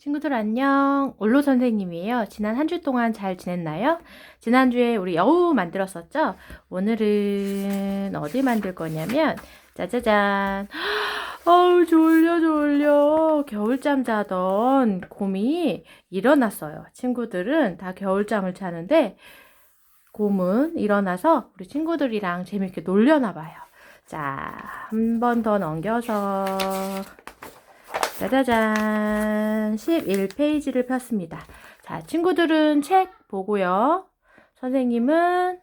친구들 안녕. 올로 선생님이에요. 지난 한 주 동안 잘 지냈나요? 지난주에 우리 여우 만들었었죠? 오늘은 어디 만들 거냐면 짜자잔. 아우 졸려 졸려. 겨울잠 자던 곰이 일어났어요. 친구들은 다 겨울잠을 자는데 곰은 일어나서 우리 친구들이랑 재밌게 놀려나 봐요. 자, 한 번 더 넘겨서 짜자잔 11페이지를 폈습니다. 자, 친구들은 책 보고요. 선생님은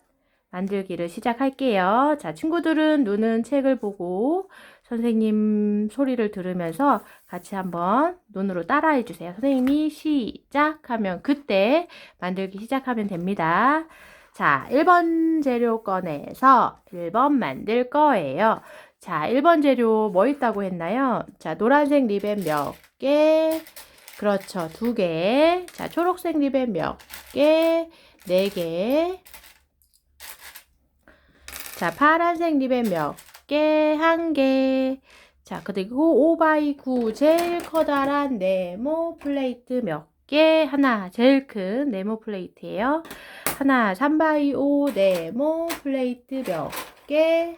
만들기를 시작할게요. 자, 친구들은 눈은 책을 보고 선생님 소리를 들으면서 같이 한번 눈으로 따라해 주세요. 선생님이 시작하면 그때 만들기 시작하면 됩니다. 자, 1번 재료 꺼내서 1번 만들 거예요. 자, 1번 재료 뭐 있다고 했나요? 자, 노란색 리본 몇 개? 그렇죠. 두 개. 자, 초록색 리본 몇 개? 네 개. 자, 파란색 리본 몇 개? 한 개. 자, 그리고 5x9 제일 커다란 네모 플레이트 몇 개? 하나, 제일 큰 네모 플레이트예요. 하나, 3x5 네모 플레이트 몇 개?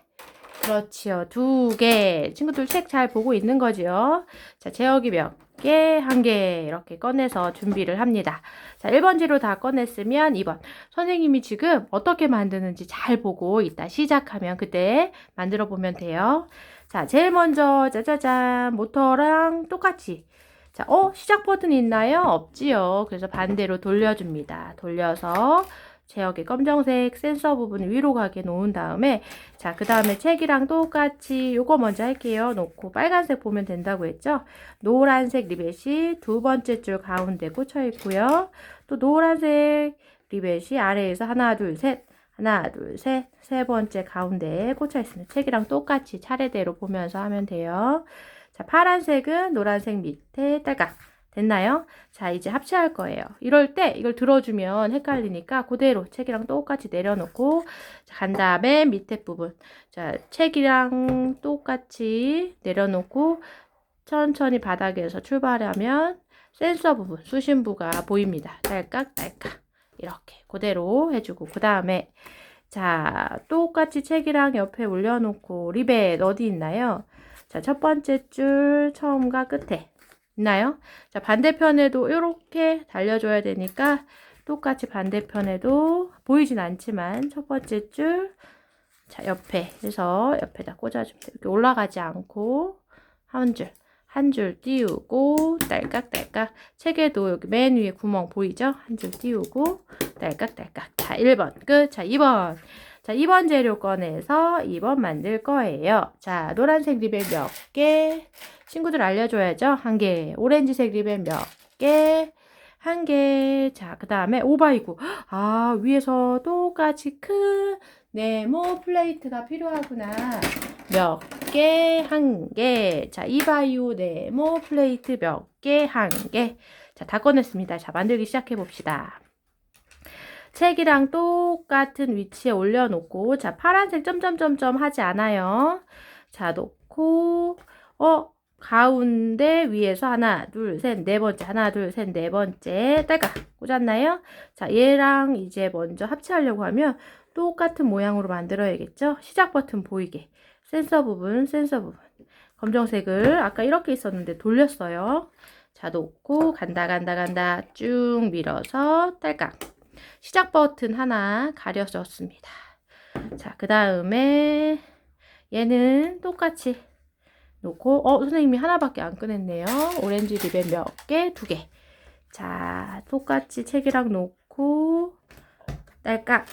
그렇지요. 두 개. 친구들 책 잘 보고 있는 거지요. 자, 제어기 몇 개, 한 개 이렇게 꺼내서 준비를 합니다. 자, 1번 재료 다 꺼냈으면 2번. 선생님이 지금 어떻게 만드는지 잘 보고 이따 시작하면 그때 만들어 보면 돼요. 자, 제일 먼저 짜자잔 모터랑 똑같이 자, 어, 시작 버튼 있나요? 없지요. 그래서 반대로 돌려줍니다. 돌려서 제역의 검정색 센서 부분 위로 가게 놓은 다음에 자, 그 다음에 책이랑 똑같이 요거 먼저 할게요. 놓고 빨간색 보면 된다고 했죠? 노란색 리벳이 두 번째 줄 가운데 꽂혀 있고요. 또 노란색 리벳이 아래에서 하나, 둘, 셋, 하나, 둘, 셋, 세 번째 가운데에 꽂혀 있습니다. 책이랑 똑같이 차례대로 보면서 하면 돼요. 자, 파란색은 노란색 밑에 딸깍. 됐나요? 자, 이제 합체할 거예요. 이럴 때 이걸 들어주면 헷갈리니까 그대로 책이랑 똑같이 내려놓고 자, 간 다음에 밑에 부분. 자, 책이랑 똑같이 내려놓고 천천히 바닥에서 출발하면 센서 부분, 수신부가 보입니다. 딸깍, 딸깍. 이렇게 그대로 해주고 그 다음에 자, 똑같이 책이랑 옆에 올려놓고 리벳 어디 있나요? 자, 첫 번째 줄 처음과 끝에 있나요? 자, 반대편에도 이렇게 달려줘야 되니까 똑같이 반대편에도 보이진 않지만 첫 번째 줄, 자, 옆에 해서 옆에다 꽂아주면 돼요. 이렇게 올라가지 않고 한 줄, 한 줄 띄우고 딸깍딸깍 책에도 여기 맨 위에 구멍 보이죠? 한 줄 띄우고 딸깍딸깍 자, 1번 끝. 자, 2번 자, 2번 재료 꺼내서 2번 만들 거예요. 자, 노란색 리벨 몇 개? 친구들 알려줘야죠. 한 개. 오렌지색 리벨 몇 개? 한 개. 자, 그 다음에 오바이구. 아, 위에서 똑같이 큰 네모 플레이트가 필요하구나. 몇 개? 한 개. 자, 이바이오 네모 플레이트 몇 개? 한 개. 자, 다 꺼냈습니다. 자, 만들기 시작해 봅시다. 책이랑 똑같은 위치에 올려놓고 자 파란색 점점점점 하지 않아요. 자 놓고 어 가운데 위에서 하나 둘 셋 네 번째 하나 둘 셋 네 번째 딸깍 꽂았나요? 자 얘랑 이제 먼저 합체하려고 하면 똑같은 모양으로 만들어야겠죠? 시작 버튼 보이게 센서 부분 센서 부분 검정색을 아까 이렇게 있었는데 돌렸어요. 자 놓고 간다 간다 간다 쭉 밀어서 딸깍 시작 버튼 하나 가려졌습니다. 자, 그 다음에 얘는 똑같이 놓고, 어, 선생님이 하나밖에 안 꺼냈네요. 오렌지 리본 몇 개? 두 개. 자, 똑같이 책이랑 놓고, 딸깍,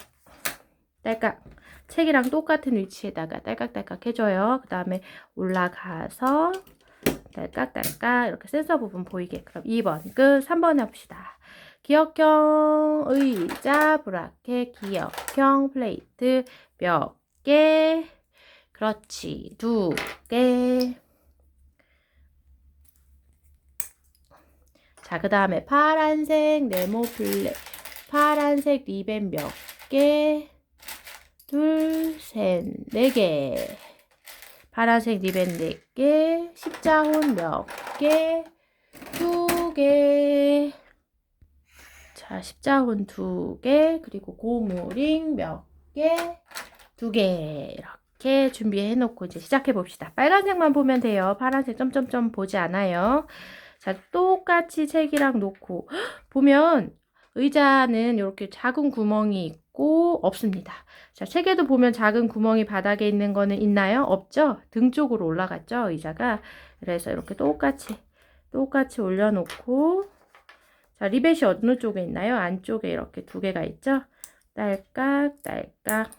딸깍. 책이랑 똑같은 위치에다가 딸깍딸깍 해줘요. 그 다음에 올라가서, 딸깍딸깍. 이렇게 센서 부분 보이게. 그럼 2번 끝. 3번 해봅시다. 기억형 의자, 브라켓, 기억형 플레이트 몇 개? 그렇지, 두 개. 자, 그 다음에 파란색 네모 플레, 파란색 리본 몇 개? 둘, 셋, 네 개. 파란색 리본 네 개, 십자혼 몇 개? 두 개. 자, 십자훈 두 개, 그리고 고무링 몇 개, 두 개. 이렇게 준비해 놓고 이제 시작해 봅시다. 빨간색만 보면 돼요. 파란색 점점점 보지 않아요. 자, 똑같이 책이랑 놓고 보면 의자는 이렇게 작은 구멍이 있고 없습니다. 자, 책에도 보면 작은 구멍이 바닥에 있는 거는 있나요? 없죠? 등 쪽으로 올라갔죠? 의자가. 그래서 이렇게 똑같이 똑같이 올려 놓고 자, 리벳이 어느 쪽에 있나요? 안쪽에 이렇게 두 개가 있죠? 딸깍, 딸깍.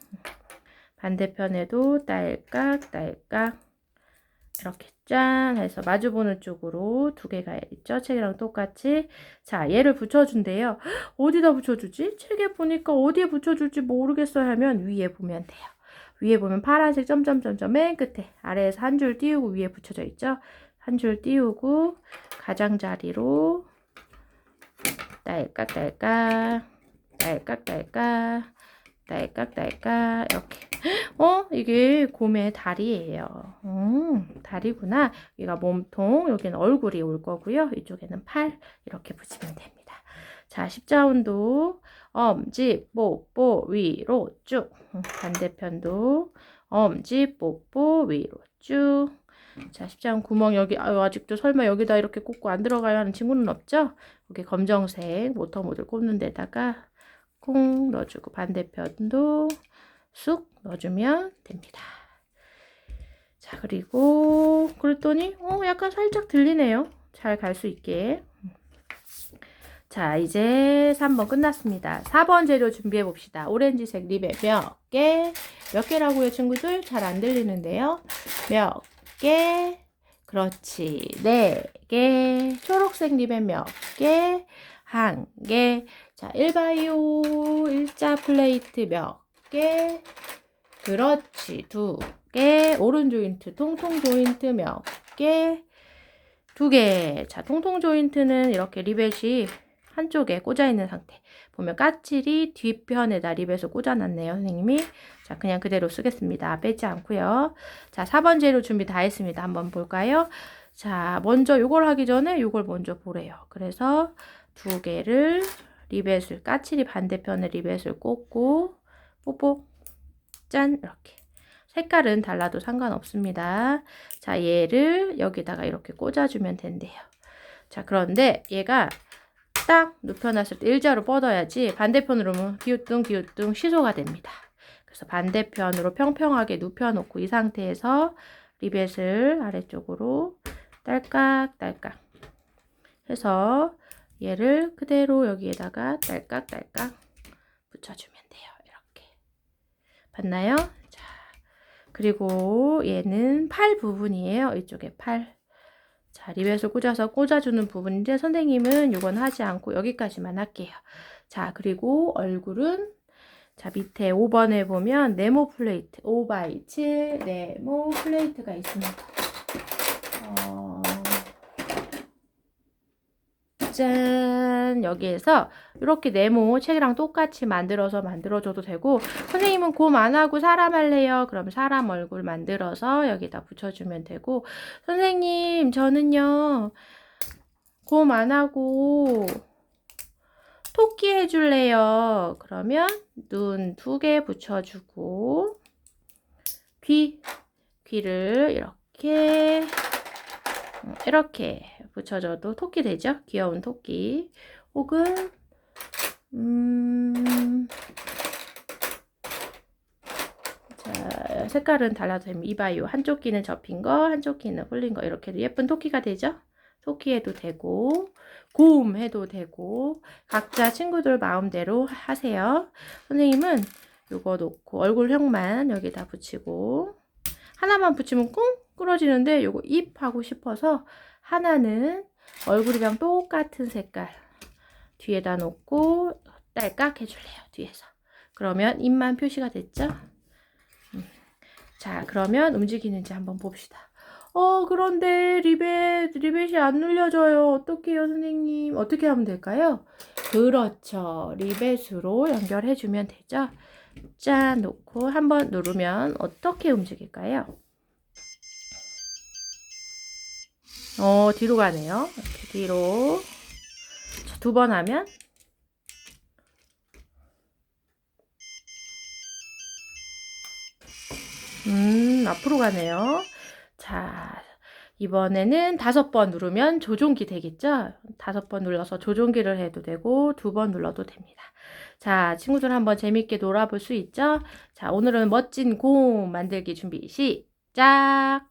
반대편에도 딸깍, 딸깍. 이렇게 짠 해서 마주보는 쪽으로 두 개가 있죠? 책이랑 똑같이. 자, 얘를 붙여준대요. 어디다 붙여주지? 책에 보니까 어디에 붙여줄지 모르겠어요 하면 위에 보면 돼요. 위에 보면 파란색 점점점점 맨 끝에 아래에서 한 줄 띄우고 위에 붙여져 있죠? 한 줄 띄우고 가장자리로 딸깍딸깍 딸깍딸깍 딸깍딸깍. 이렇게. 어? 이게 곰의 다리예요. 음 다리구나. 여기가 몸통 여기는 얼굴이 올 거고요. 이쪽에는 팔 이렇게 붙이면 됩니다. 자 십자운도 엄지 뽀뽀 위로 쭉. 음, 반대편도 엄지 뽀뽀 위로 쭉. 자, 십자군 구멍 여기 아유, 아직도 설마 여기다 이렇게 꽂고 안 들어가요 하는 친구는 없죠? 여기 검정색 모터 모드 꽂는 데다가 콩 넣어주고 반대편도 쑥 넣어주면 됩니다. 자, 그리고 그랬더니 어, 약간 살짝 들리네요. 잘 갈 수 있게. 자, 이제 3번 끝났습니다. 4번 재료 준비해 봅시다. 오렌지색 립에 몇 개? 몇 개라고요, 친구들? 잘 안 들리는데요. 몇 개? 그렇지. 네 개. 초록색 립에 몇 개? 한 개. 자, 일바이오 일자 플레이트 몇 개? 그렇지. 두 개. 오른 조인트, 통통 조인트 몇 개? 두 개. 자, 통통 조인트는 이렇게 리벳이 한쪽에 꽂아 있는 상태. 보면 까칠이 뒤편에다 립에서 꽂아놨네요, 선생님이. 자, 그냥 그대로 쓰겠습니다. 빼지 않고요. 자, 4번 재료 준비 다 했습니다. 한번 볼까요? 자, 먼저 이걸 하기 전에 이걸 먼저 보래요. 그래서 두 개를 리벳을 까칠이 반대편에 리벳을 꽂고 뽀뽀 짠 이렇게 색깔은 달라도 상관없습니다. 자, 얘를 여기다가 이렇게 꽂아주면 된대요. 자, 그런데 얘가 딱 눕혀놨을 때 일자로 뻗어야지 반대편으로 면 기우뚱 기우뚱 시소가 됩니다. 그래서 반대편으로 평평하게 눕혀놓고 이 상태에서 리벳을 아래쪽으로 딸깍딸깍 해서 얘를 그대로 여기에다가 딸깍딸깍 붙여주면 돼요. 이렇게 봤나요? 자 그리고 얘는 팔 부분이에요. 이쪽에 팔. 자, 리벳을 꽂아서 꽂아주는 부분인데 선생님은 이건 하지 않고 여기까지만 할게요. 자, 그리고 얼굴은 자, 밑에 5번에 보면 네모 플레이트 5x7 네모 플레이트가 있습니다. 어... 짠 여기에서 이렇게 네모 책이랑 똑같이 만들어서 만들어줘도 되고 선생님은 곰 안 하고 사람 할래요? 그럼 사람 얼굴 만들어서 여기다 붙여주면 되고 선생님 저는요 곰 안 하고 토끼 해줄래요? 그러면 눈 두 개 붙여주고 귀 귀를 이렇게 이렇게 붙여줘도 토끼 되죠? 귀여운 토끼. 혹은 음... 자, 색깔은 달라도 됩니다. 이봐요. 한쪽 귀는 접힌 거, 한쪽 귀는 홀린 거 이렇게 예쁜 토끼가 되죠? 토끼 해도 되고 곰 해도 되고 각자 친구들 마음대로 하세요. 선생님은 이거 놓고 얼굴형만 여기다 붙이고 하나만 붙이면 꽁 끌어지는데 요거 입 하고 싶어서 하나는 얼굴이랑 똑같은 색깔. 뒤에다 놓고 딸깍 해줄래요 뒤에서. 그러면 입만 표시가 됐죠? 음. 자 그러면 움직이는지 한번 봅시다. 어 그런데 리벳 리벳이 안 눌려져요. 어떻게요 선생님? 어떻게 하면 될까요? 그렇죠. 리벳으로 연결해 주면 되죠? 짠 놓고 한번 누르면 어떻게 움직일까요 어, 뒤로 가네요. 이렇게 뒤로. 두 번 하면 음, 앞으로 가네요. 자, 이번에는 다섯 번 누르면 조종기 되겠죠? 다섯 번 눌러서 조종기를 해도 되고, 두 번 눌러도 됩니다. 자, 친구들 한번 재밌게 놀아볼 수 있죠? 자, 오늘은 멋진 공 만들기 준비 시작!